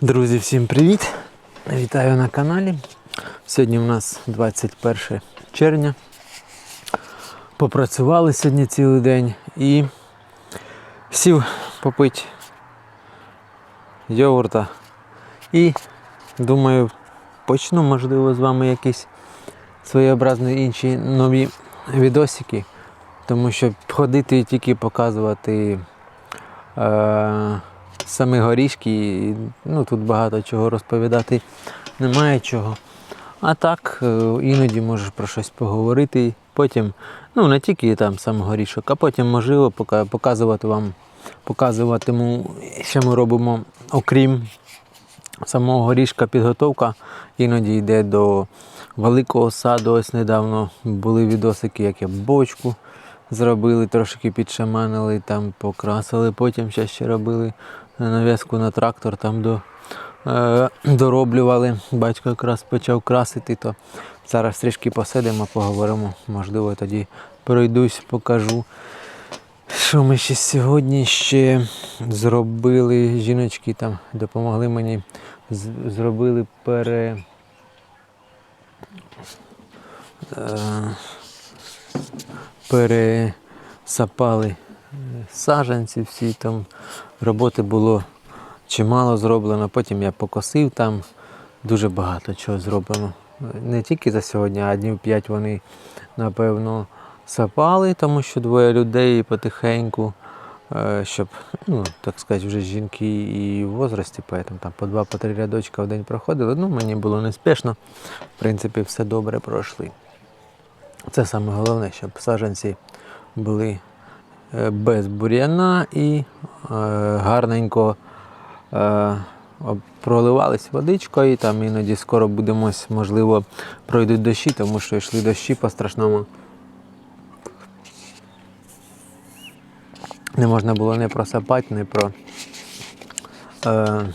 Друзі, всім привіт! Вітаю на каналі. Сьогодні у нас 21 червня. Попрацювали сьогодні цілий день і сів попити йогурта. І думаю, почну, можливо, з вами якісь своєобразні інші нові відосики. Тому що ходити і тільки показувати е, самі горішки, ну тут багато чого розповідати немає чого. А так, е, іноді можеш про щось поговорити. Потім, ну не тільки там сам горішок, а потім можливо показувати вам, показуватиму, що ми робимо, окрім самого горішка підготовка іноді йде до великого саду. Ось недавно були відосики, як я бочку зробили, трошки підшаманили, там покрасили, потім ще ще робили нав'язку на трактор, там до, е, дороблювали. Батько якраз почав красити, то зараз трішки посидимо, поговоримо. Можливо, тоді пройдусь, покажу. Що ми ще сьогодні ще зробили? Жіночки там допомогли мені. Зробили пере. Е, пересапали е, саджанці всі там. Роботи було чимало зроблено. Потім я покосив там. Дуже багато чого зроблено. Не тільки за сьогодні, а днів п'ять вони, напевно, сапали, тому що двоє людей потихеньку, е, щоб, ну, так сказати, вже жінки і в возрасті, поэтому там по два, по три рядочка в день проходили. Ну, мені було неспішно. В принципі, все добре пройшли. Це саме головне, щоб саджанці були без бур'яна і е, гарненько е, проливались водичкою. І Там іноді скоро будемо, можливо, пройдуть дощі, тому що йшли дощі по страшному. Не можна було не просапати, не про. Е,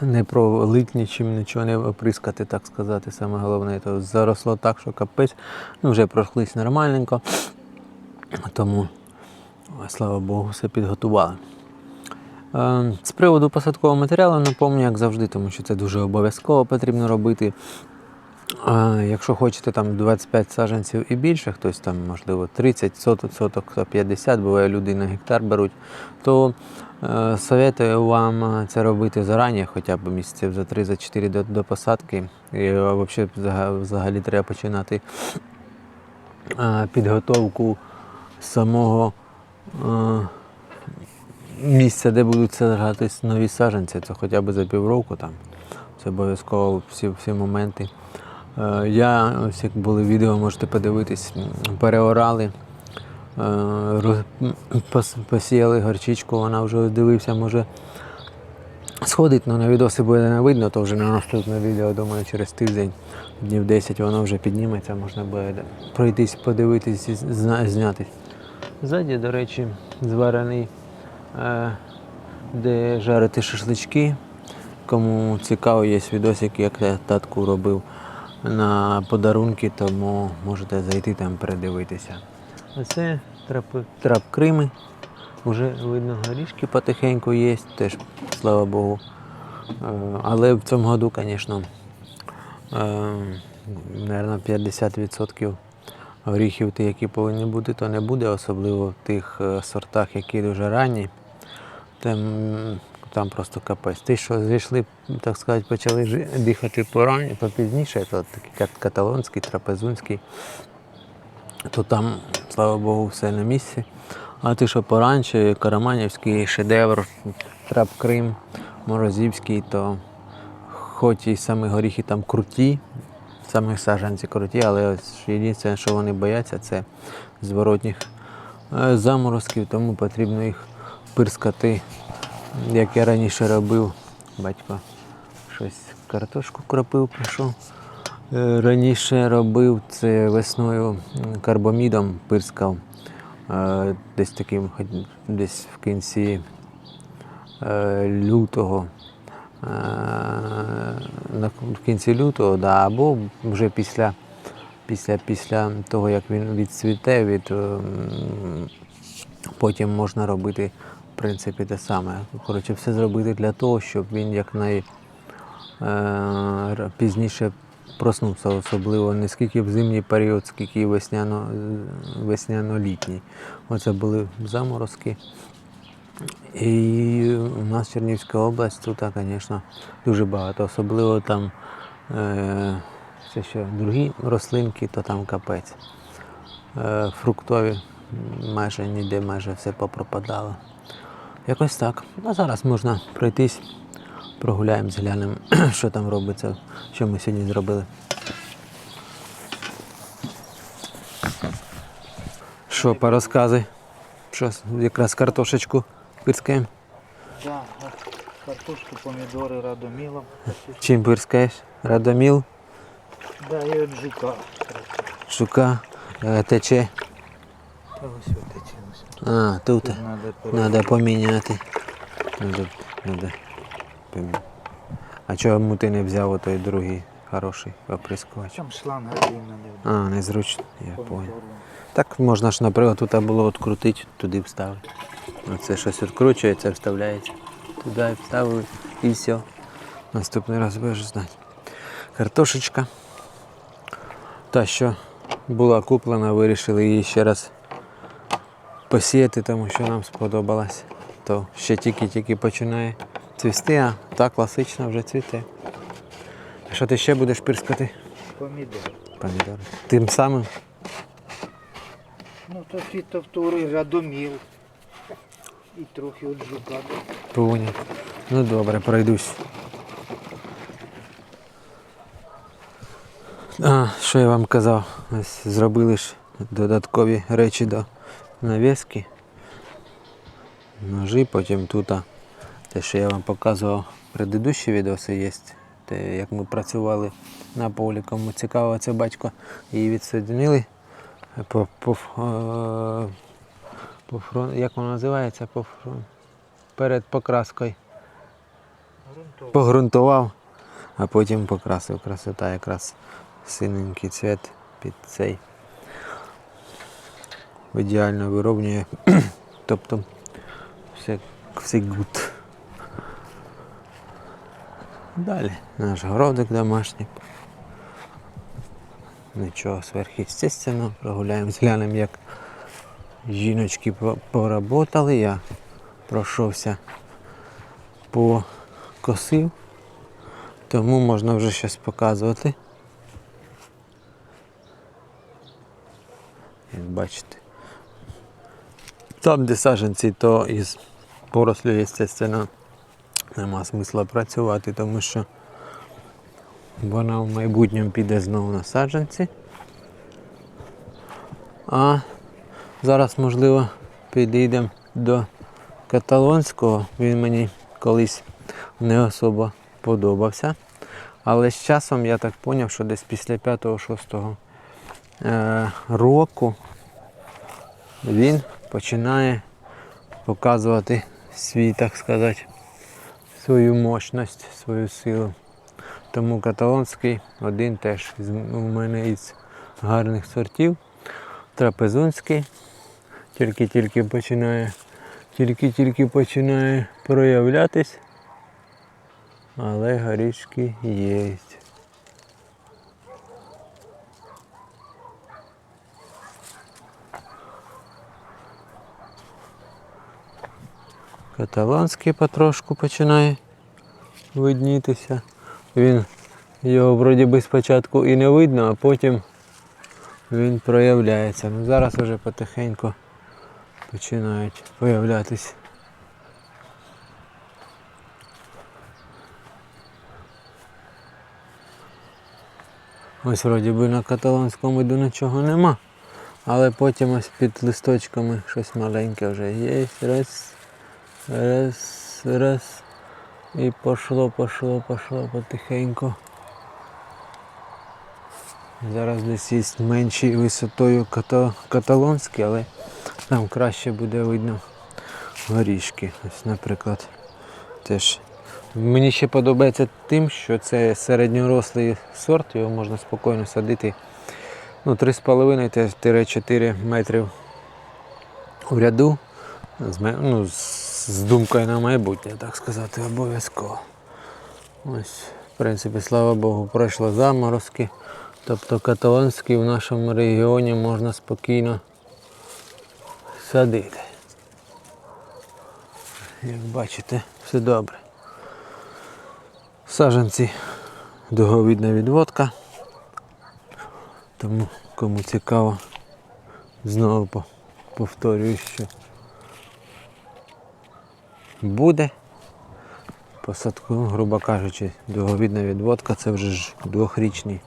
не пролить нічим, нічого не оприскати, так сказати. Саме головне, то заросло так, що капець. Ну, вже пройшлись нормальненько. Тому, слава Богу, все підготували. Е, З приводу посадкового матеріалу напомню, як завжди, тому що це дуже обов'язково потрібно робити. Якщо хочете там 25 саджанців і більше, хтось там, можливо, 30 соток, соток, хто 50, буває люди на гектар беруть, то е, советую вам е, це робити зарані, хоча б місяців за 3-4 до, до посадки. І е, взагалі, взагалі треба починати е, підготовку самого е, місця, де будуть саджатись нові саджанці, це хоча б за півроку там. Це обов'язково всі, всі моменти. Е, Я, ось як були відео, можете подивитись, переорали, е, посіяли горчичку, вона вже дивився, може сходить, але на відоси буде не видно, то вже на наступне відео, думаю, через тиждень, днів 10 воно вже підніметься, можна буде пройтись, подивитись і зна- зняти. Ззаді, до речі, зварений, е, де жарити шашлички. Кому цікаво, є відосик, як я татку робив на подарунки, тому можете зайти там передивитися. Оце трап, трап Крими. Вже видно горішки потихеньку є, теж, слава Богу. Е, Але в цьому году, звісно, мабуть, 50% горіхів, які повинні бути, то не буде, особливо в тих е, сортах, які дуже ранні. Там, там просто капець. Ті, що зійшли, так сказати, почали дихати порані, попізніше, то кат- каталонський, трапезунський, то там, слава Богу, все на місці. А ті, що поранче, Караманівський шедевр, трап Крим, Морозівський, то хоч і самі горіхи там круті, самі саджанці круті, але ось єдине, що вони бояться, це зворотніх е, заморозків, тому потрібно їх пирскати, як я раніше робив. Батько щось картошку кропив, прийшов. Е, Раніше робив це весною карбомідом пирскав. Е, Десь таким, десь в кінці лютого. Е, В кінці лютого, да, або вже після, після, після того, як він відцвіте, від, ем, потім можна робити в принципі, те саме. Коротше, все зробити для того, щоб він якнай е, проснувся, особливо не скільки в зимній період, скільки і весняно, весняно-літній. Оце були заморозки. І у нас Чернівська область тут, звісно, дуже багато. Особливо там е, ще другі рослинки, то там капець. Е, фруктові майже ніде, майже все попропадало. Якось так. А зараз можна пройтись, прогуляємо, глянемо, що там робиться, що ми сьогодні зробили. Що, по розкази? Що, якраз картошечку пирскаємо? Да, картошку, помідори радомілом. Чим пирскаєш? Радоміл, Да, і от жука. шука, е, тече. Та ось от чимось. А, тут. Тут треба Надо поміняти. Надо, надо поміняти. А чому ти не взяв той другий хороший оприскувач? Там шланг один треба. А, незручно, я понял. помідору. Так можна ж, наприклад, тут було відкрутити, туди вставити. Оце щось відкручується, вставляється. Туди вставили і все. Наступний раз будеш знати. Картошечка. Та, що була куплена, вирішили її ще раз посіяти, тому що нам сподобалось. То ще тільки-тільки починає цвісти, а та класично вже цвіте. Що ти ще будеш пирскати? Помідор. Помідори. Тим самим? Ну то фітофтори, радоміл. І трохи от жука. Поняв. Ну добре, пройдусь. А, що я вам казав? Ось зробили ж додаткові речі до навіски. Ножі, потім тут те, що я вам показував, предыдущі відоси є. Те, як ми працювали на полі, кому цікаво, це батько її відсоединили ф- е, по фрон- як воно називається? По фрон- перед покраскою. Погрунтував, а потім покрасив. Красота якраз синенький цвіт під цей. Ідеально вирівнює. тобто все, все гуд. Далі наш городик домашній. Нічого сверхъестественного. Прогуляємо, зглянемо, як жіночки поработали. Я пройшовся по косив, тому можна вже щось показувати. Як бачите. Там, де саджанці, то із порослю, звісно, нема смисла працювати, тому що вона в майбутньому піде знову на саджанці. А зараз, можливо, підійдемо до каталонського. Він мені колись не особо подобався. Але з часом я так зрозумів, що десь після 5-6 е, року він починає показувати свій, так сказати, свою мощність, свою силу. Тому каталонський один теж у мене із гарних сортів. Трапезунський тільки-тільки починає, тільки-тільки починає проявлятись. Але горішки є. Каталанський потрошку починає виднітися. Він його вроді би спочатку і не видно, а потім він проявляється. Ну, зараз вже потихеньку починають появлятись. Ось вроді би на каталонському йду нічого нема. Але потім ось під листочками щось маленьке вже є. Раз, раз, раз. І пошло, пошло, пошло потихеньку. Зараз десь є меншою висотою каталонські, але там краще буде видно горішки. Ось, наприклад, теж. Мені ще подобається тим, що це середньорослий сорт, його можна спокійно садити ну, 3,5-4 метрів у ряду з, ну, з думкою на майбутнє, так сказати, обов'язково. Ось, в принципі, слава Богу, пройшло заморозки. Тобто каталонський в нашому регіоні можна спокійно садити. Як бачите, все добре. Саженці дуговідна відводка. Тому кому цікаво, знову повторюю, що буде. Посадку, грубо кажучи, дуговідна відводка це вже ж двохрічний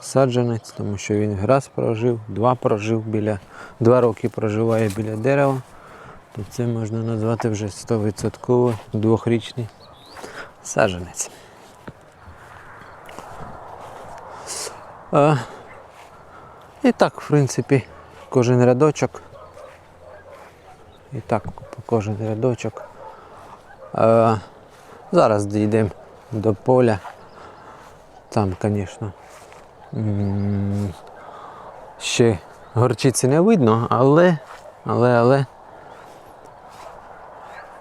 саджанець, тому що він раз прожив, два прожив біля, два роки проживає біля дерева, то це можна назвати вже 100% двохрічний саджанець. А, і так, в принципі, кожен рядочок. І так, кожен рядочок. А, зараз дійдемо до поля. Там, звісно, ще горчиці не видно, але, але, але.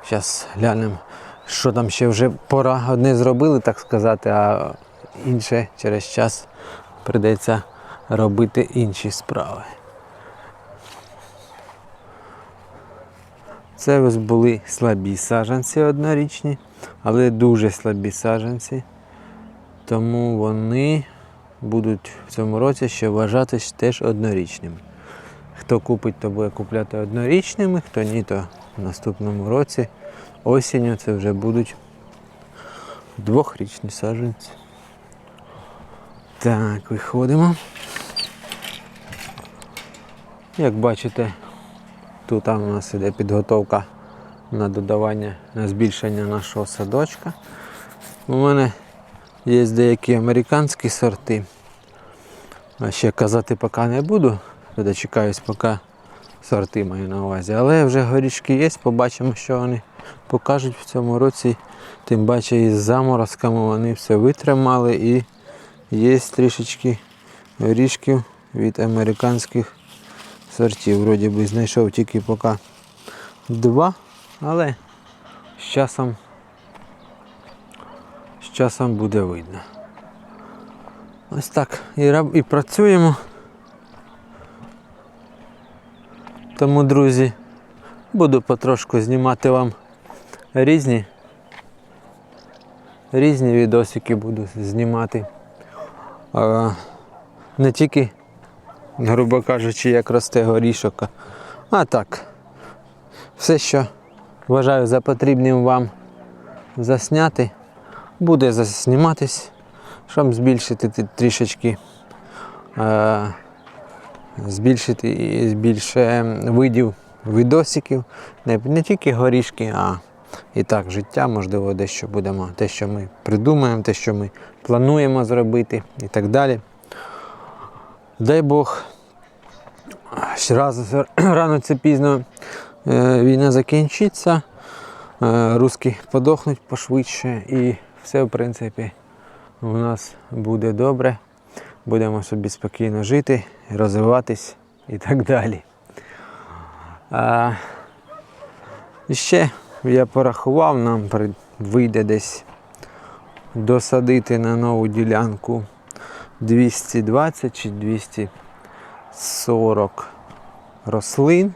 Зараз глянемо, що там ще вже пора одне зробили, так сказати, а інше через час прийдеться робити інші справи. Це ось були слабі саджанці однорічні, але дуже слабі саджанці. Тому вони будуть в цьому році ще вважатись теж однорічними. Хто купить, то буде купляти однорічними, хто ні, то в наступному році осінню це вже будуть двохрічні саджанці. Так, виходимо. Як бачите, тут там у нас іде підготовка на додавання, на збільшення нашого садочка. У мене є деякі американські сорти. А ще казати поки не буду. Дочекаюсь, поки сорти маю на увазі. Але вже горішки є, побачимо, що вони покажуть в цьому році. Тим паче із заморозками вони все витримали і є трішечки горішків від американських сортів. Вроді би знайшов тільки поки два, але з часом, часом буде видно. Ось так і, раб- і працюємо. Тому, друзі, буду потрошку знімати вам різні, різні відосики буду знімати. А, не тільки, грубо кажучи, як росте горішок, а так. Все, що вважаю за потрібним вам засняти, буде засніматись, щоб збільшити трішечки. Е, збільшити більше видів відосиків. Не, не тільки горішки, а і так життя, можливо, дещо будемо, те, що ми придумаємо, те, що ми плануємо зробити і так далі. Дай Бог, раз рано це пізно е, війна закінчиться, е, русські подохнуть пошвидше і все, в принципі, у нас буде добре будемо собі спокійно жити, розвиватись і так далі. А, і ще я порахував, нам вийде десь досадити на нову ділянку 220 чи 240 рослин.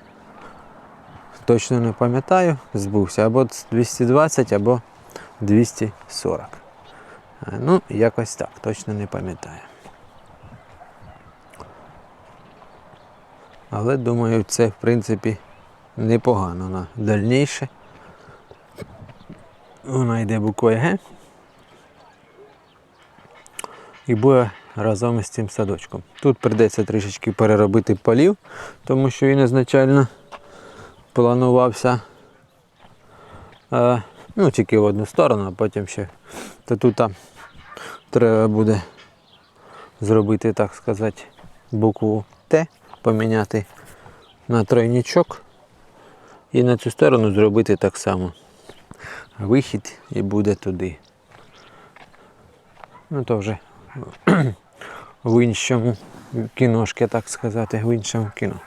Точно не пам'ятаю, збувся або 220, або 240. Ну, якось так, точно не пам'ятаю. Але думаю, це в принципі непогано на дальніше. Вона йде буквою Г. І буде разом із цим садочком. Тут прийдеться трішечки переробити полів, тому що він ізначально планувався е, ну, тільки в одну сторону, а потім ще. То тут треба буде зробити, так сказати, букву Т, поміняти на тройничок і на цю сторону зробити так само. Вихід і буде туди. Ну то вже в іншому кіношки, так сказати, в іншому кіно.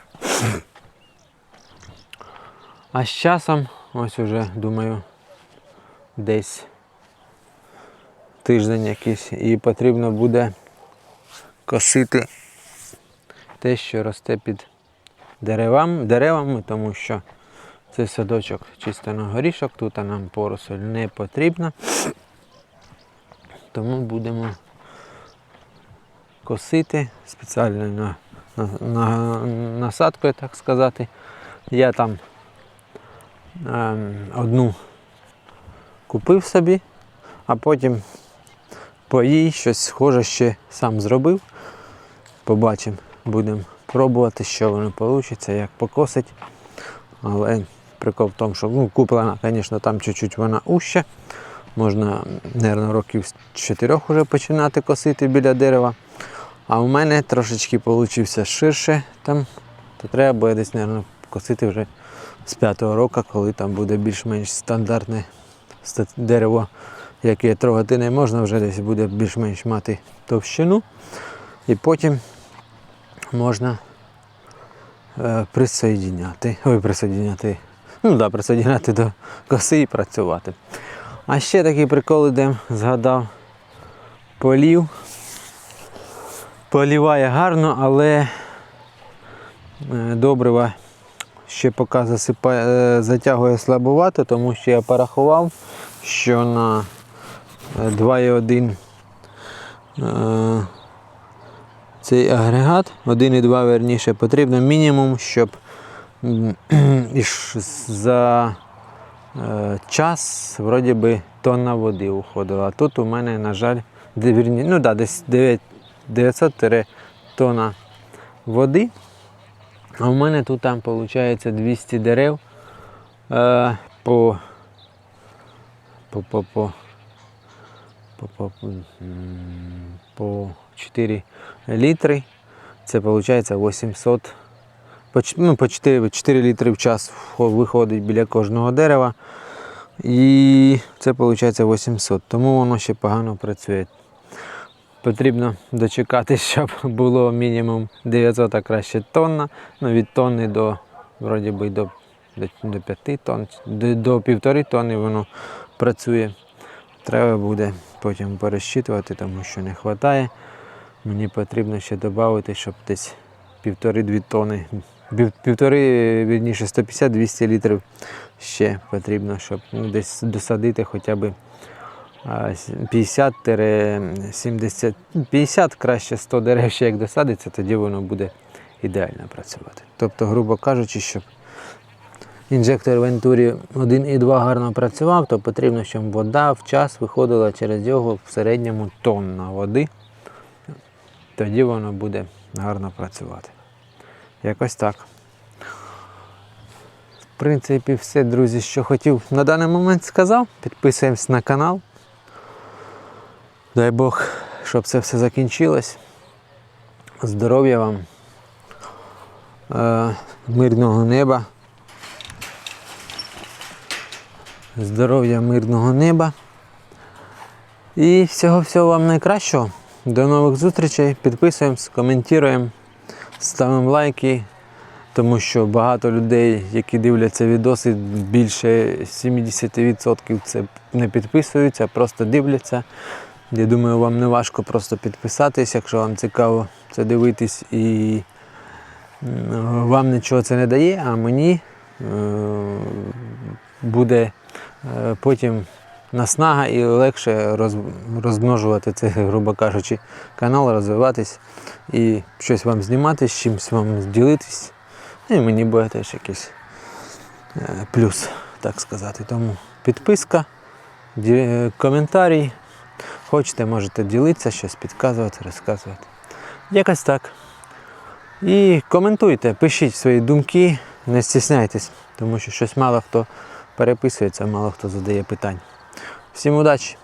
А з часом ось уже, думаю, десь тиждень якийсь. І потрібно буде косити те, що росте під деревам, деревами, тому що це садочок чисто на горішок, тут нам поросль не потрібна. Тому будемо косити спеціально на, на, на насадкою, так сказати. Я там ем, одну купив собі, а потім по їй щось схоже ще сам зробив. Побачимо, будемо пробувати, що воно вийде, як покосить. Але прикол в тому, що ну, куплена, звісно, там чуть-чуть вона уща. Можна, мабуть, років з чотирьох вже починати косити біля дерева. А у мене трошечки вийшов ширше там, то треба буде десь, мабуть, косити вже з п'ятого року, коли там буде більш-менш стандартне ста- дерево, яке трогати не можна, вже десь буде більш-менш мати товщину. І потім можна е, присоединяти. Ой, присоединяти. Ну да, присоединяти до коси і працювати. А ще такий прикол ідем, згадав полів. Поліває гарно, але е, добрива ще поки засипає, е, затягує слабувато, тому що я порахував, що на е, 2,1 е, цей агрегат, 1,2 верніше, потрібно мінімум, щоб за е, час вроді би тонна води уходила. А тут у мене, на жаль, ну да, десь 9 900 тонна води. А у мене тут там виходить 200 дерев е, по, по, по, по, по, по, по, 4 літри. Це виходить 800 по, ну, по 4, 4 літри в час виходить біля кожного дерева. І це виходить 800, тому воно ще погано працює. Потрібно дочекати, щоб було мінімум 900, а краще тонна. Ну, від тонни до, вроді би, до, до, до 5 тонн, до, до півтори тонни воно працює. Треба буде потім пересчитувати, тому що не вистачає. Мені потрібно ще додати, щоб десь півтори-дві тонни, півтори, вірніше, 150-200 літрів ще потрібно, щоб ну, десь досадити хоча б 50-70, 50 краще 100 дерев ще як досадиться, тоді воно буде ідеально працювати. Тобто, грубо кажучи, щоб інжектор Venturi 1 і 2 гарно працював, то потрібно, щоб вода в час виходила через його в середньому тонна води. Тоді воно буде гарно працювати. Якось так. В принципі, все, друзі, що хотів на даний момент сказав. Підписуємось на канал. Дай Бог, щоб це все закінчилось. Здоров'я вам, е, мирного неба. Здоров'я, мирного неба. І всього-всього вам найкращого. До нових зустрічей. Підписуємось, коментуємо, ставимо лайки, тому що багато людей, які дивляться відоси, більше 70% це не підписуються, просто дивляться. Я думаю, вам не важко просто підписатись, якщо вам цікаво це дивитись і вам нічого це не дає, а мені е, буде е, потім наснага і легше розмножувати це, грубо кажучи, канал, розвиватись і щось вам знімати, з чимось вам ділитись. Ну, І мені буде теж якийсь е, плюс, так сказати. Тому підписка, коментарі. Хочете, можете ділитися, щось підказувати, розказувати. Якось так. І коментуйте, пишіть свої думки, не стісняйтесь, тому що щось мало хто переписується, мало хто задає питань. Всім удачі!